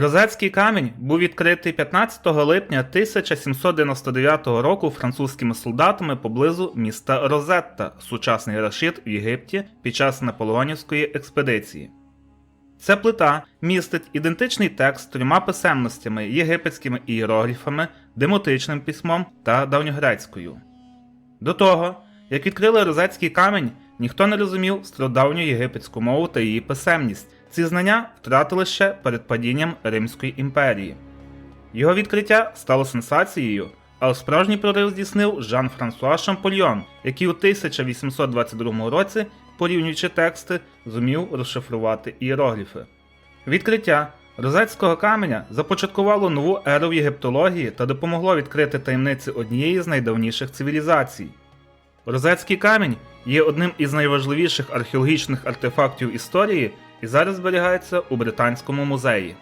Розецький камінь був відкритий 15 липня 1799 року французькими солдатами поблизу міста Розетта, сучасний Рашид в Єгипті під час наполеонівської експедиції. Ця плита містить ідентичний текст з трьома писемностями єгипетськими ієрогліфами, демотичним письмом та давньогрецькою. До того, як відкрили розецький камінь, ніхто не розумів стародавню єгипетську мову та її писемність. Ці знання втратили ще перед падінням Римської імперії. Його відкриття стало сенсацією, але справжній прорив здійснив Жан-Франсуа Шампольйон, який у 1822 році, порівнюючи тексти, зумів розшифрувати ієрогліфи. Відкриття розецького каменя започаткувало нову еру в єгиптології та допомогло відкрити таємниці однієї з найдавніших цивілізацій. Розецький камінь є одним із найважливіших археологічних артефактів історії і зараз зберігається у Британському музеї.